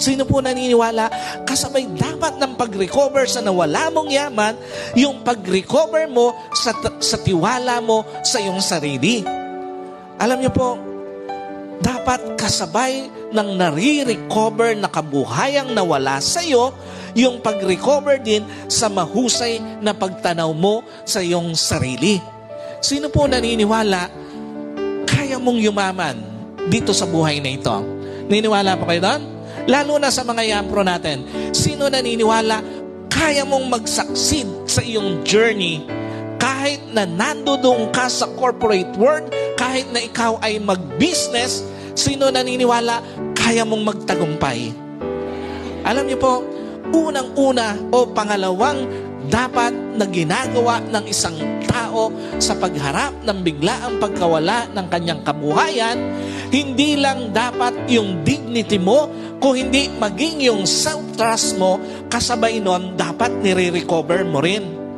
Sino po naniniwala? Kasabay dapat ng pag-recover sa nawala mong yaman, yung pag-recover mo sa, sa tiwala mo sa iyong sarili. Alam niyo po, dapat kasabay ng nare-recover na kabuhayang nawala sa iyo, yung pag-recover din sa mahusay na pagtanaw mo sa iyong sarili. Sino po naniniwala, kaya mong yumaman dito sa buhay na ito? Niniwala po kayo doon? Lalo na sa mga yampro natin. Sino naniniwala, kaya mong mag-succeed sa iyong journey kahit na nandoon ka sa corporate world, kahit na ikaw ay mag-business, sino naniniwala, kaya mong magtagumpay? Alam niyo po, unang-una o pangalawang dapat na ginagawa ng isang tao sa pagharap ng biglaang pagkawala ng kanyang kabuhayan, hindi lang dapat yung dignity mo, kung hindi maging yung self-trust mo, kasabay nun, dapat nire-recover mo rin.